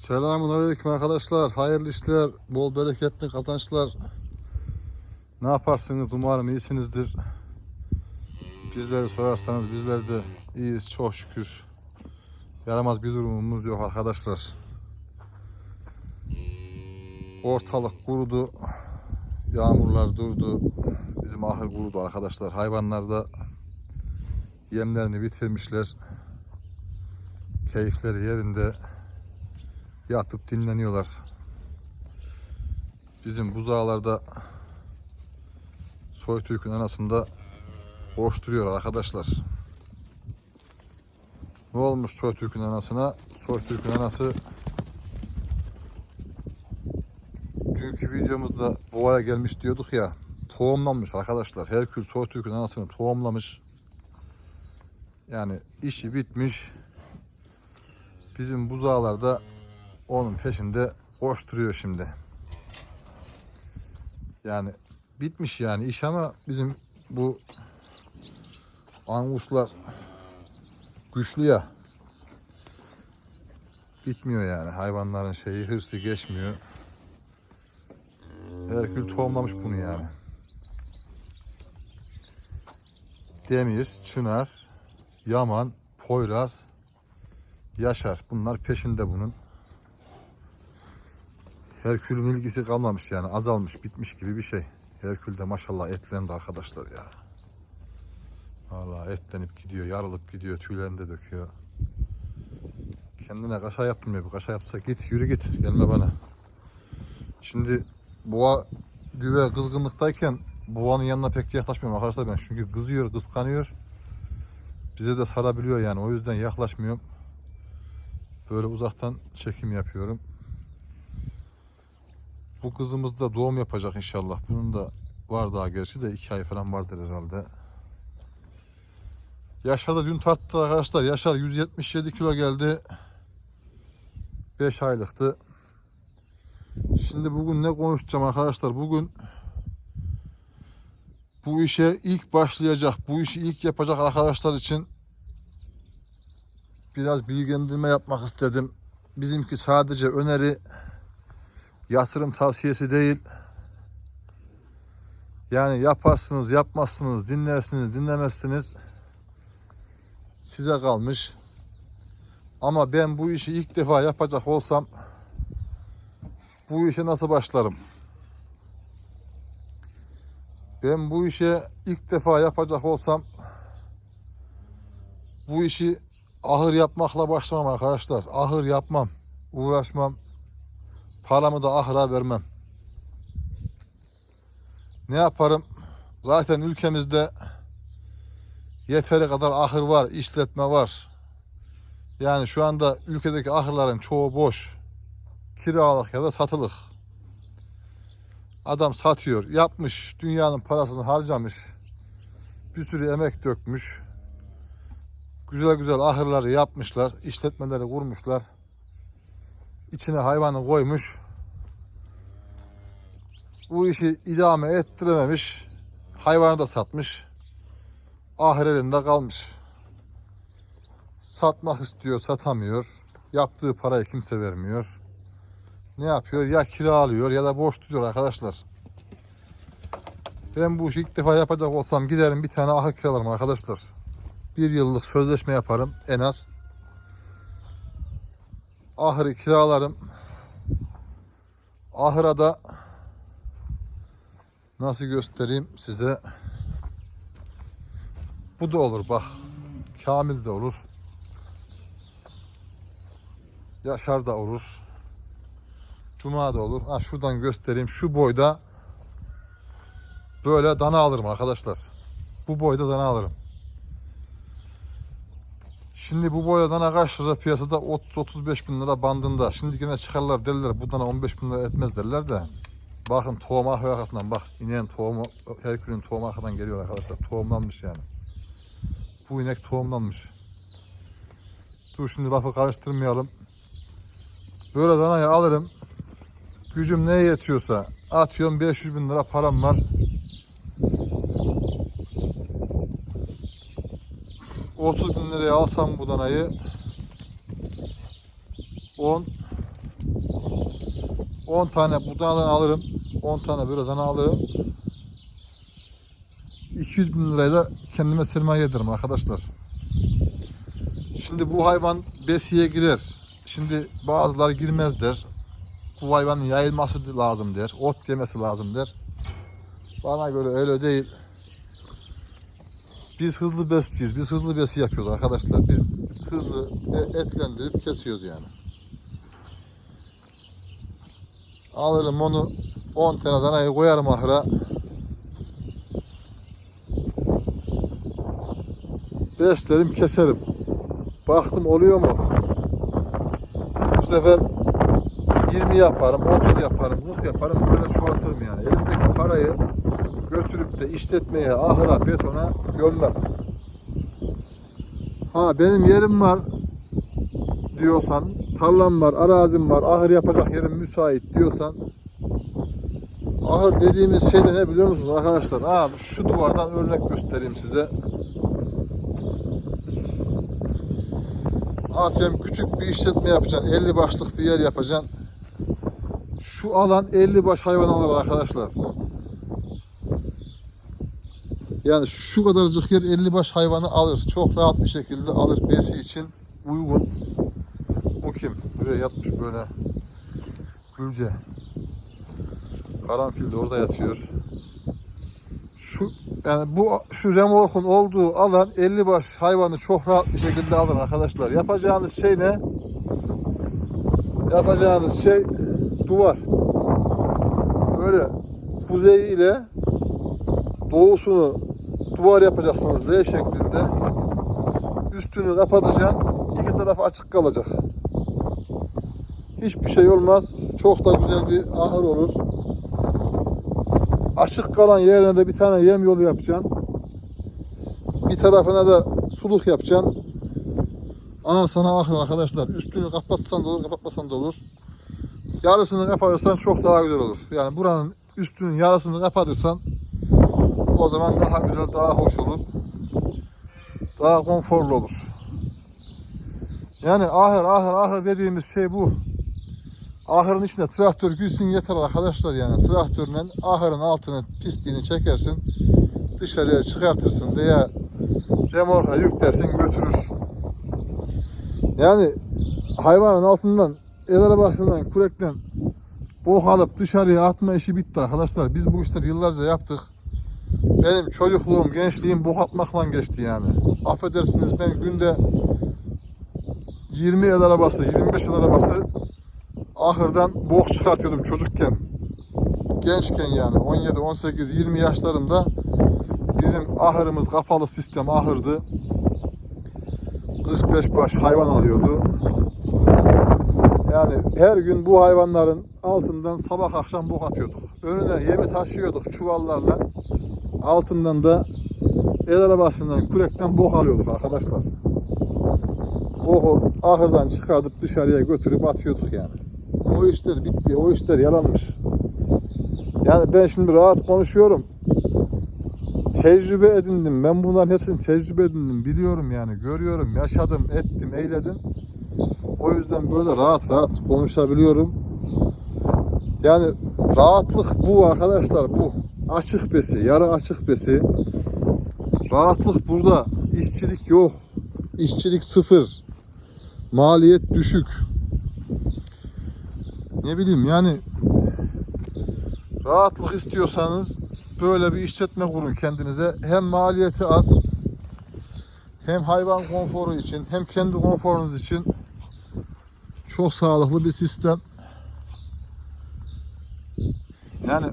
Selamun Aleyküm arkadaşlar. Hayırlı işler, bol bereketli kazançlar. Ne yaparsınız? Umarım iyisinizdir. Bizleri sorarsanız bizler de iyiyiz çok şükür. Yaramaz bir durumumuz yok arkadaşlar. Ortalık kurudu. Yağmurlar durdu. Bizim ahır kurudu arkadaşlar. Hayvanlar da yemlerini bitirmişler. Keyifleri yerinde yatıp dinleniyorlar. Bizim buzağlarda Soytürk'ün anasında koşturuyor arkadaşlar. Ne olmuş Soytürk'ün anasına? Soytürk'ün anası dünkü videomuzda boğaya gelmiş diyorduk ya tohumlanmış arkadaşlar. Herkül Soytürk'ün anasını tohumlamış. Yani işi bitmiş. Bizim buzağlarda onun peşinde koşturuyor şimdi. Yani bitmiş yani iş ama bizim bu anguslar güçlü ya. Bitmiyor yani. Hayvanların şeyi hırsı geçmiyor. Herkül tohumlamış bunu yani. Demir, çınar, yaman, poyraz, yaşar. Bunlar peşinde bunun. Herkül'ün ilgisi kalmamış yani azalmış bitmiş gibi bir şey. Herkül de maşallah etlendi arkadaşlar ya. Vallahi etlenip gidiyor, yarılıp gidiyor, tüylerini de döküyor. Kendine kaşa yaptırmıyor. Bu kaşa yapsa git, yürü git, gelme bana. Şimdi boğa düve kızgınlıktayken boğanın yanına pek yaklaşmıyorum arkadaşlar ben. Çünkü kızıyor, kıskanıyor. Bize de sarabiliyor yani. O yüzden yaklaşmıyorum. Böyle uzaktan çekim yapıyorum. Bu kızımız da doğum yapacak inşallah. Bunun da var daha gerçi de iki ay falan vardır herhalde. Yaşar da dün tarttı arkadaşlar. Yaşar 177 kilo geldi. 5 aylıktı. Şimdi bugün ne konuşacağım arkadaşlar? Bugün bu işe ilk başlayacak, bu işi ilk yapacak arkadaşlar için biraz bilgilendirme yapmak istedim. Bizimki sadece öneri yatırım tavsiyesi değil. Yani yaparsınız, yapmazsınız, dinlersiniz, dinlemezsiniz. Size kalmış. Ama ben bu işi ilk defa yapacak olsam bu işe nasıl başlarım? Ben bu işe ilk defa yapacak olsam bu işi ahır yapmakla başlamam arkadaşlar. Ahır yapmam, uğraşmam. Paramı da ahıra vermem. Ne yaparım? Zaten ülkemizde yeteri kadar ahır var, işletme var. Yani şu anda ülkedeki ahırların çoğu boş. Kiralık ya da satılık. Adam satıyor, yapmış, dünyanın parasını harcamış. Bir sürü emek dökmüş. Güzel güzel ahırları yapmışlar, işletmeleri kurmuşlar. İçine hayvanı koymuş. Bu işi idame ettirememiş. Hayvanı da satmış. Ahır elinde kalmış. Satmak istiyor, satamıyor. Yaptığı parayı kimse vermiyor. Ne yapıyor? Ya kiralıyor ya da boş tutuyor arkadaşlar. Ben bu işi ilk defa yapacak olsam giderim bir tane ahır kiralarım arkadaşlar. Bir yıllık sözleşme yaparım en az. Ahırı kiralarım. Ahıra da nasıl göstereyim size. Bu da olur bak. Kamil de olur. Yaşar da olur. Cuma da olur. Ha şuradan göstereyim. Şu boyda böyle dana alırım arkadaşlar. Bu boyda dana alırım. Şimdi bu kaç lira piyasada 30-35 bin lira bandında. Şimdi yine çıkarlar derler bu dana 15 bin lira etmez derler de. Bakın tohum arkasından bak. İneğin tohumu Herkül'ün tohumu arkadan geliyor arkadaşlar. Tohumlanmış yani. Bu inek tohumlanmış. Dur şimdi lafı karıştırmayalım. Böyle danayı alırım. Gücüm neye yetiyorsa atıyorum 500 bin lira param var. 30 bin liraya alsam bu danayı 10 10 tane budadan alırım. 10 tane böyle dana alırım. 200 bin lirayı da kendime sermaye ederim arkadaşlar. Şimdi bu hayvan besiye girer. Şimdi bazıları girmez der. Bu hayvanın yayılması lazım der. Ot yemesi lazım der. Bana göre öyle değil. Biz hızlı besçiyiz. Biz hızlı besi yapıyoruz arkadaşlar. Biz hızlı e- etlendirip kesiyoruz yani. Alırım onu 10 tane danayı koyarım ahıra. Beslerim keserim. Baktım oluyor mu? Bu sefer 20 yaparım, 30 yaparım, 40 yaparım böyle çoğaltırım yani. Elimdeki parayı götürüp de işletmeye, ahıra, betona gömmem. Ha benim yerim var diyorsan, tarlam var, arazim var, ahır yapacak yerim müsait diyorsan ahır dediğimiz şey de ne biliyor musunuz arkadaşlar? Ha şu duvardan örnek göstereyim size. Atıyorum küçük bir işletme yapacaksın. 50 başlık bir yer yapacaksın. Şu alan 50 baş hayvan alır arkadaşlar. Yani şu kadarcık yer 50 baş hayvanı alır. Çok rahat bir şekilde alır. Besi için uygun. Bu kim? Buraya yatmış böyle. Gülce. Karanfil de orada yatıyor. Şu yani bu şu remorkun olduğu alan 50 baş hayvanı çok rahat bir şekilde alır arkadaşlar. Yapacağınız şey ne? Yapacağınız şey duvar. Böyle kuzey ile doğusunu duvar yapacaksınız L şeklinde. Üstünü kapatacaksın. İki tarafı açık kalacak. Hiçbir şey olmaz. Çok da güzel bir ahır olur. Açık kalan yerine de bir tane yem yolu yapacaksın. Bir tarafına da suluk yapacaksın. Ana sana ahır arkadaşlar. Üstünü kapatsan da olur, kapatmasan da olur. Yarısını kapatırsan çok daha güzel olur. Yani buranın üstünün yarısını kapatırsan o zaman daha güzel, daha hoş olur. Daha konforlu olur. Yani ahır, ahır, ahır dediğimiz şey bu. Ahırın içine traktör girsin yeter arkadaşlar yani. Traktörle ahırın altını, pisliğini çekersin. Dışarıya çıkartırsın veya remorka yüklersin götürür. Yani hayvanın altından, el arabasından, kürekten bok alıp dışarıya atma işi bitti arkadaşlar. Biz bu işleri yıllarca yaptık. Benim çocukluğum, gençliğim bok atmakla geçti yani. Affedersiniz ben günde 20 el arabası, 25 el arabası ahırdan bok çıkartıyordum çocukken. Gençken yani 17, 18, 20 yaşlarımda bizim ahırımız kapalı sistem ahırdı. 45 baş hayvan alıyordu. Yani her gün bu hayvanların altından sabah akşam bok atıyorduk. Önüne yemi taşıyorduk çuvallarla. Altından da el arabasından, kürekten bok alıyorduk arkadaşlar. Boku ahırdan çıkartıp dışarıya götürüp atıyorduk yani. O işler bitti, o işler yalanmış. Yani ben şimdi rahat konuşuyorum. Tecrübe edindim. Ben bunların hepsini tecrübe edindim. Biliyorum yani. Görüyorum, yaşadım, ettim, eyledim. O yüzden böyle rahat rahat konuşabiliyorum. Yani rahatlık bu arkadaşlar bu. Açık besi, yarı açık besi. Rahatlık burada. İşçilik yok. İşçilik sıfır. Maliyet düşük. Ne bileyim yani rahatlık istiyorsanız böyle bir işletme kurun kendinize. Hem maliyeti az hem hayvan konforu için hem kendi konforunuz için çok sağlıklı bir sistem. Yani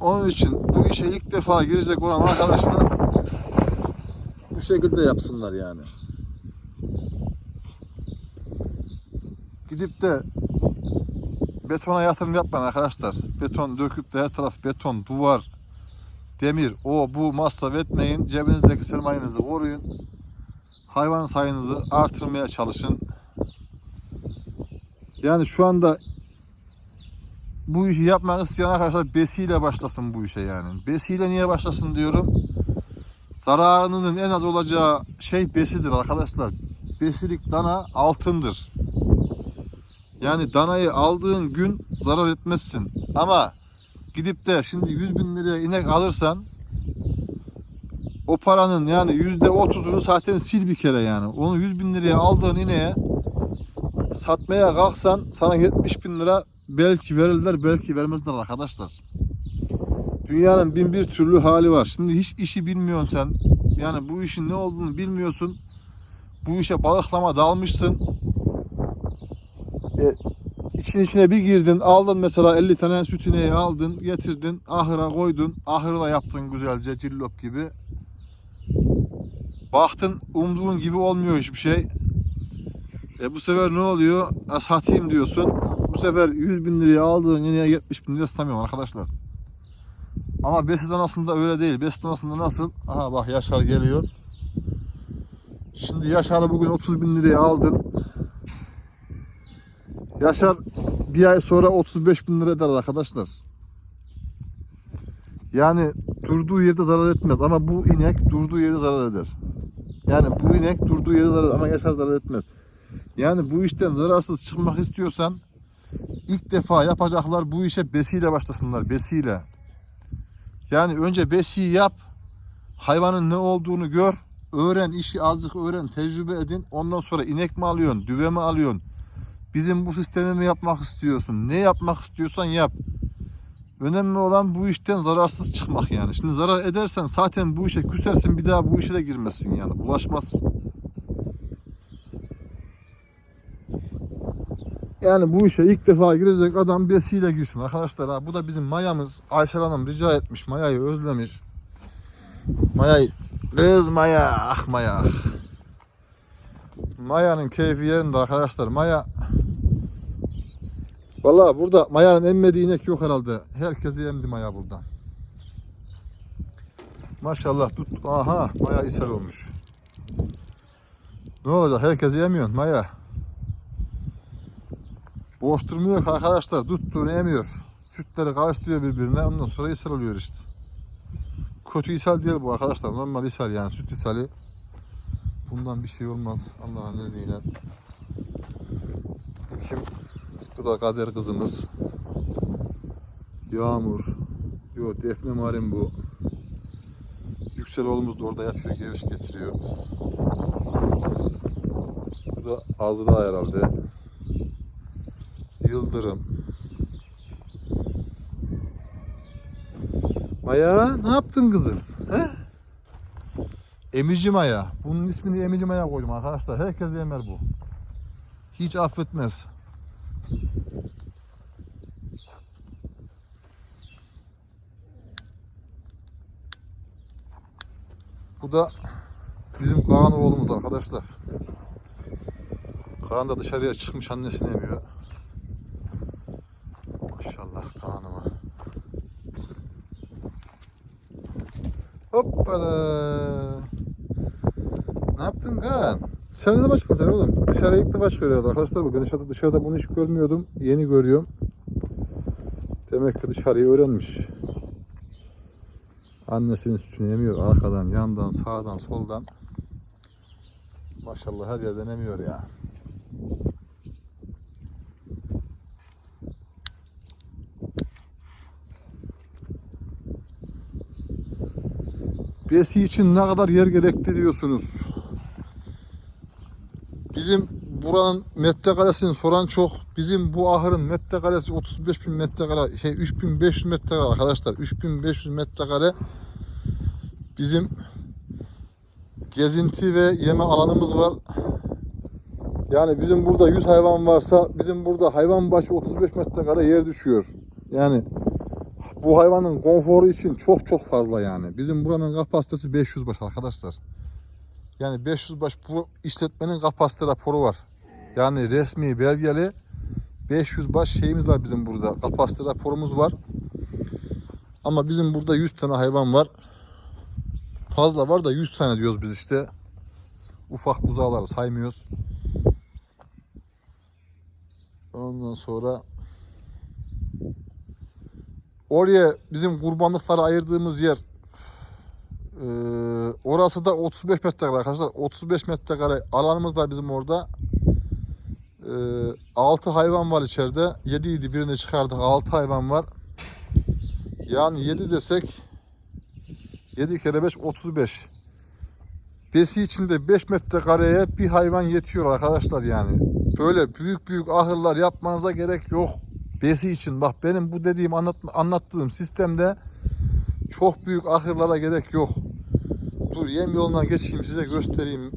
onun için bu işe ilk defa girecek olan arkadaşlar bu şekilde yapsınlar yani. Gidip de betona yatırım yapmayın arkadaşlar. Beton döküp de her taraf beton, duvar, demir, o bu masraf etmeyin. Cebinizdeki sermayenizi koruyun. Hayvan sayınızı artırmaya çalışın. Yani şu anda bu işi yapmak isteyen arkadaşlar besiyle başlasın bu işe yani. Besiyle niye başlasın diyorum. Zararınızın en az olacağı şey besidir arkadaşlar. Besilik dana altındır. Yani danayı aldığın gün zarar etmezsin. Ama gidip de şimdi 100 bin liraya inek alırsan o paranın yani yüzde otuzunu zaten sil bir kere yani. Onu 100 bin liraya aldığın ineğe satmaya kalksan sana 70 bin lira belki verirler belki vermezler arkadaşlar. Dünyanın bin bir türlü hali var. Şimdi hiç işi bilmiyorsun sen. Yani bu işin ne olduğunu bilmiyorsun. Bu işe balıklama dalmışsın. E, için içine bir girdin, aldın mesela 50 tane süt ineği aldın, getirdin, ahıra koydun. Ahırı da yaptın güzelce cillop gibi. Baktın umduğun gibi olmuyor hiçbir şey. E bu sefer ne oluyor? Satayım diyorsun. Bu sefer 100 bin liraya aldığın ineğe 70 bin liraya satamıyorsun arkadaşlar. Ama besiden aslında öyle değil. Besiden aslında nasıl? Aha bak Yaşar geliyor. Şimdi Yaşar'ı bugün 30 bin liraya aldın. Yaşar bir ay sonra 35 bin lira eder arkadaşlar. Yani durduğu yerde zarar etmez ama bu inek durduğu yerde zarar eder. Yani bu inek durduğu yerde zarar ama Yaşar zarar etmez. Yani bu işten zararsız çıkmak istiyorsan ilk defa yapacaklar bu işe besiyle başlasınlar. Besiyle. Yani önce besiyi yap. Hayvanın ne olduğunu gör. Öğren, işi azıcık öğren, tecrübe edin. Ondan sonra inek mi alıyorsun, düve mi alıyorsun? Bizim bu sistemi mi yapmak istiyorsun? Ne yapmak istiyorsan yap. Önemli olan bu işten zararsız çıkmak yani. Şimdi zarar edersen zaten bu işe küsersin bir daha bu işe de girmezsin yani. Bulaşmaz. Yani bu işe ilk defa girecek adam besiyle girsin arkadaşlar. Ha, bu da bizim mayamız. Aysel Hanım rica etmiş. Mayayı özlemiş. Mayayı kız maya ah maya. Maya'nın keyfi yerinde arkadaşlar. Maya Vallahi burada Maya'nın emmediği inek yok herhalde. Herkesi emdi Maya buradan. Maşallah tut. Aha Maya ishal olmuş. Ne olacak? Herkesi yemiyorsun Maya. Boş durmuyor arkadaşlar. Tuttuğunu emiyor. Sütleri karıştırıyor birbirine. Ondan sonra ishal oluyor işte. Kötü ishal değil bu arkadaşlar. Normal ishal yani. Süt ishali. Bundan bir şey olmaz. Allah'ın izniyle. Bu kim? Bu da Kader kızımız. Yağmur. Yo Defne Marin bu. Yüksel oğlumuz da orada yatıyor. Geviş getiriyor. Bu da Azra herhalde. Yıldırım. Maya ne yaptın kızım? He? Emici Maya. Bunun ismini Emici Maya koydum arkadaşlar. Herkes yemer bu. Hiç affetmez. Bu da bizim Kaan oğlumuz arkadaşlar. Kaan da dışarıya çıkmış annesini emiyor. Maşallah Kaan'ıma. Hoppala. Ne yaptın Kaan? Dışarıda mı çıktın sen oğlum? Dışarıya ilk defa çıkıyor herhalde arkadaşlar bu. Ben dışarıda, dışarıda bunu hiç görmüyordum. Yeni görüyorum. Demek ki dışarıyı öğrenmiş. Annesinin sütünü emiyor arkadan, yandan, sağdan, soldan. Maşallah her yerden emiyor ya. Besi için ne kadar yer gerekli diyorsunuz. Bizim buranın metrekaresini soran çok. Bizim bu ahırın metrekaresi 35 bin metrekare, şey 3500 metrekare arkadaşlar. 3500 metrekare bizim gezinti ve yeme alanımız var. Yani bizim burada 100 hayvan varsa bizim burada hayvan başı 35 metrekare yer düşüyor. Yani bu hayvanın konforu için çok çok fazla yani. Bizim buranın kapasitesi 500 baş arkadaşlar. Yani 500 baş bu işletmenin kapasite raporu var. Yani resmi belgeli 500 baş şeyimiz var bizim burada. Kapasite raporumuz var. Ama bizim burada 100 tane hayvan var. Fazla var da 100 tane diyoruz biz işte. Ufak buzağları saymıyoruz. Ondan sonra oraya bizim kurbanlıkları ayırdığımız yer ee, orası da 35 metrekare arkadaşlar. 35 metrekare alanımız var bizim orada. Ee, 6 hayvan var içeride. 7 idi birini çıkardık. 6 hayvan var. Yani 7 desek 7 kere 5 35. Besi içinde 5 metrekareye bir hayvan yetiyor arkadaşlar yani. Böyle büyük büyük ahırlar yapmanıza gerek yok. Besi için bak benim bu dediğim anlat, anlattığım sistemde çok büyük ahırlara gerek yok. Dur yem yoluna geçeyim size göstereyim.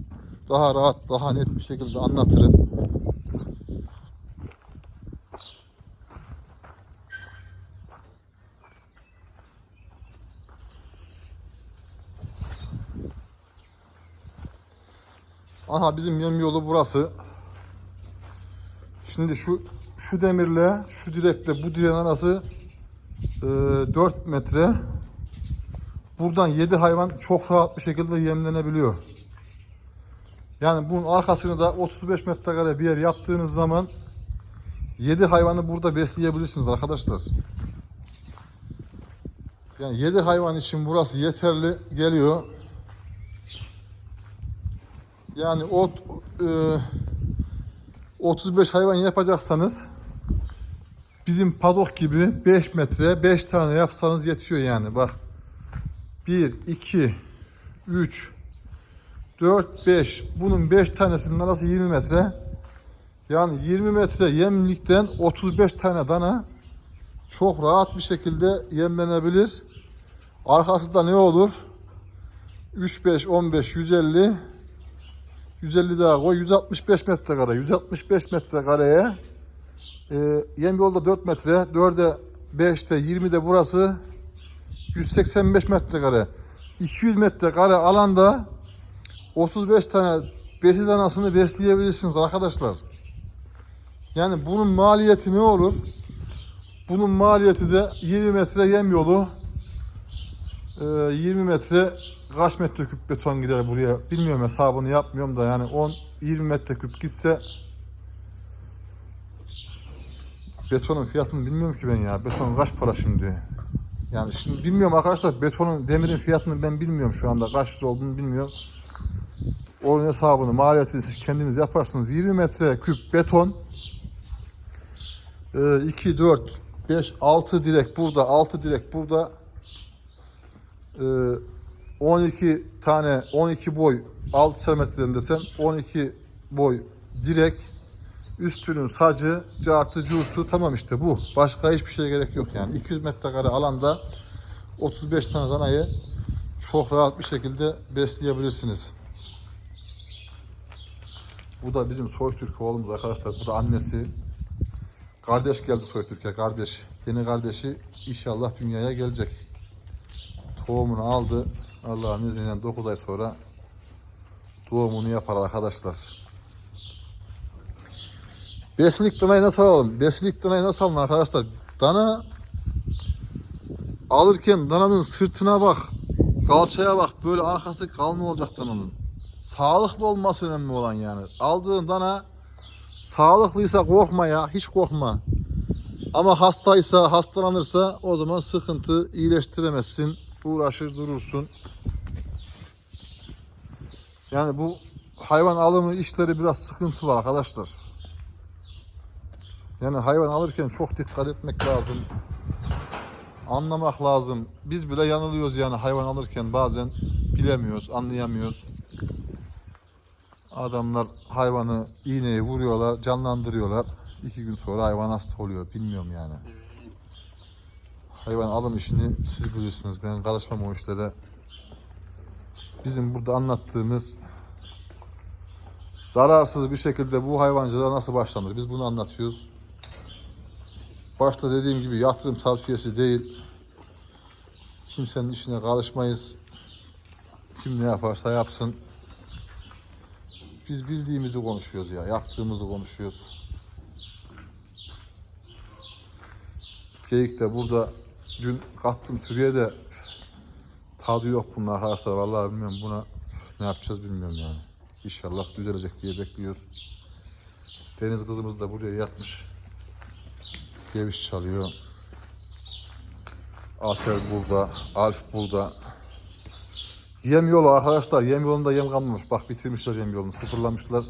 Daha rahat, daha net bir şekilde anlatırım. Aha bizim yem yolu burası. Şimdi şu şu demirle şu direkle bu direğin arası e, 4 metre. Buradan 7 hayvan çok rahat bir şekilde yemlenebiliyor. Yani bunun arkasını da 35 metrekare bir yer yaptığınız zaman 7 hayvanı burada besleyebilirsiniz arkadaşlar. Yani 7 hayvan için burası yeterli geliyor. Yani o e, 35 hayvan yapacaksanız bizim padok gibi 5 metre 5 tane yapsanız yetiyor yani bak. 1 2 3 4 5 bunun 5 tanesinin arası 20 metre. Yani 20 metre yemlikten 35 tane dana çok rahat bir şekilde yemlenebilir. Arkası da ne olur? 3 5 15 150 150 daha koy. 165 metrekare. 165 metrekareye e, yem yolda 4 metre. 4'e 5'te 20'de burası 185 metrekare. 200 metrekare alanda 35 tane besiz anasını besleyebilirsiniz arkadaşlar. Yani bunun maliyeti ne olur? Bunun maliyeti de 20 metre yem yolu. E, 20 metre kaç metreküp beton gider buraya bilmiyorum hesabını yapmıyorum da yani 10-20 metreküp gitse betonun fiyatını bilmiyorum ki ben ya. Beton kaç para şimdi? Yani şimdi bilmiyorum arkadaşlar betonun demirin fiyatını ben bilmiyorum şu anda kaç lira olduğunu bilmiyorum. Onun hesabını maliyetini siz kendiniz yaparsınız. 20 metre küp beton 2, 4, 5, 6 direk burada 6 direk burada Ee, 12 tane 12 boy 6 metreden desem 12 boy direk üstünün sacı cartı curtu tamam işte bu. Başka hiçbir şeye gerek yok yani. 200 metrekare alanda 35 tane danayı çok rahat bir şekilde besleyebilirsiniz. Bu da bizim Soytürk oğlumuz arkadaşlar. Bu da annesi. Kardeş geldi Soytürk'e kardeş. Yeni kardeşi inşallah dünyaya gelecek. Tohumunu aldı. Allah'ın izniyle 9 ay sonra doğumunu yapar arkadaşlar. Beslik danayı nasıl alalım? Beslik danayı nasıl alın arkadaşlar? Dana alırken dananın sırtına bak, kalçaya bak. Böyle arkası kalın olacak dananın. Sağlıklı olması önemli olan yani. Aldığın dana sağlıklıysa korkma ya, hiç korkma. Ama hastaysa, hastalanırsa o zaman sıkıntı iyileştiremezsin. Uğraşır durursun. Yani bu hayvan alımı işleri biraz sıkıntı var arkadaşlar. Yani hayvan alırken çok dikkat etmek lazım. Anlamak lazım. Biz bile yanılıyoruz yani hayvan alırken bazen bilemiyoruz, anlayamıyoruz. Adamlar hayvanı iğneyi vuruyorlar, canlandırıyorlar. İki gün sonra hayvan hasta oluyor. Bilmiyorum yani. Hayvan alım işini siz bilirsiniz. Ben karışmam o işlere. Bizim burada anlattığımız zararsız bir şekilde bu hayvancılığa nasıl başlanır? Biz bunu anlatıyoruz. Başta dediğim gibi yatırım tavsiyesi değil. Kimsenin işine karışmayız. Kim ne yaparsa yapsın. Biz bildiğimizi konuşuyoruz ya. Yaptığımızı konuşuyoruz. Geyik de burada dün kattım sürüye de tadı yok bunun arkadaşlar. Vallahi bilmiyorum buna ne yapacağız bilmiyorum yani. İnşallah düzelecek diye bekliyoruz. Deniz kızımız da buraya yatmış. Geviş çalıyor. Asel burada, Alf burada. Yem yolu arkadaşlar. Yem yolunda yem kalmamış. Bak bitirmişler yem yolunu. Sıfırlamışlar.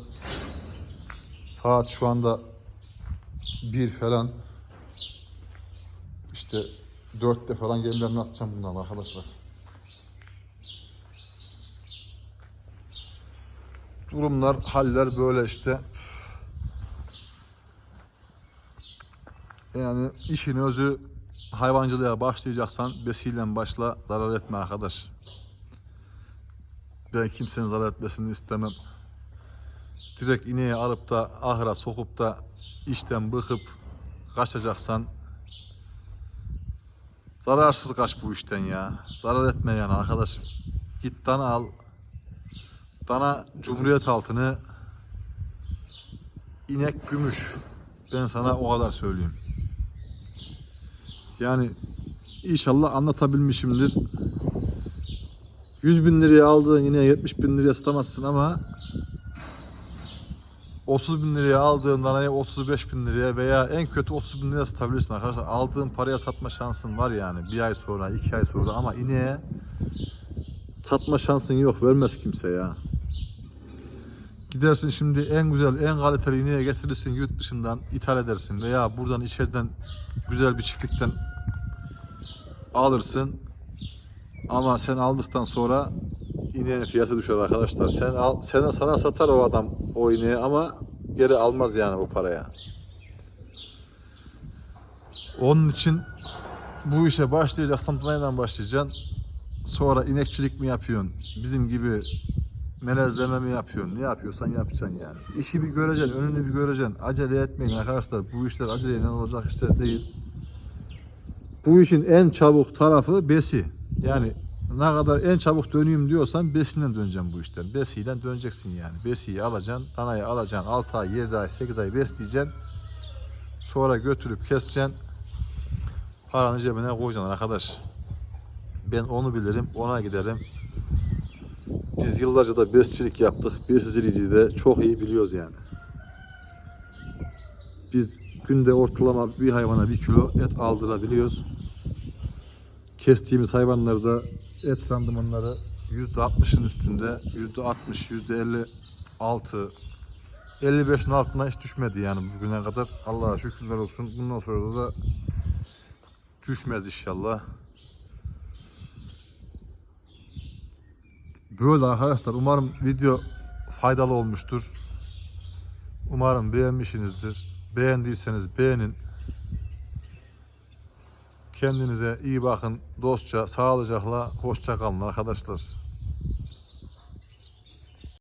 Saat şu anda bir falan. İşte dörtte falan gemilerini atacağım bundan arkadaşlar. Durumlar, haller böyle işte. Yani işin özü hayvancılığa başlayacaksan besiyle başla, zarar etme arkadaş. Ben kimsenin zarar etmesini istemem. Direkt ineği alıp da ahıra sokup da işten bıkıp kaçacaksan zararsız kaç bu işten ya. Zarar etme yani arkadaş. Git dana al. Dana Cumhuriyet altını inek gümüş. Ben sana o kadar söyleyeyim. Yani inşallah anlatabilmişimdir. 100 bin liraya aldığın yine 70 bin liraya satamazsın ama 30 bin liraya aldığın danayı 35 bin liraya veya en kötü 30 bin liraya satabilirsin arkadaşlar. Aldığın paraya satma şansın var yani bir ay sonra, iki ay sonra ama ineğe satma şansın yok. Vermez kimse ya. Gidersin şimdi en güzel, en kaliteli ineğe getirirsin yurt dışından ithal edersin veya buradan içeriden güzel bir çiftlikten alırsın. Ama sen aldıktan sonra ineğin fiyatı düşer arkadaşlar. Sen al, sana, sana satar o adam o ineği ama geri almaz yani o paraya. Onun için bu işe başlayacaksan danayla başlayacaksın. Sonra inekçilik mi yapıyorsun? Bizim gibi melezleme mi yapıyorsun? Ne yapıyorsan yapacaksın yani. İşi bir göreceksin, önünü bir göreceksin. Acele etmeyin arkadaşlar. Bu işler aceleyle olacak işler değil. Bu işin en çabuk tarafı besi. Yani ne kadar en çabuk döneyim diyorsan besinden döneceğim bu işten. Besiyle döneceksin yani. Besiyi alacaksın, danayı alacaksın. 6 ay, 7 ay, 8 ay besleyeceksin. Sonra götürüp keseceksin. Paranı cebine koyacaksın arkadaş. Ben onu bilirim, ona giderim. Biz yıllarca da besçilik yaptık. Besiciliği de çok iyi biliyoruz yani. Biz günde ortalama bir hayvana bir kilo et aldırabiliyoruz. Kestiğimiz hayvanlarda et randımanları %60'ın üstünde, %60, %56, 55'in altına hiç düşmedi yani bugüne kadar. Allah'a şükürler olsun. Bundan sonra da düşmez inşallah. Böyle arkadaşlar umarım video faydalı olmuştur. Umarım beğenmişsinizdir. Beğendiyseniz beğenin. Kendinize iyi bakın. Dostça, sağlıcakla, hoşça kalın arkadaşlar.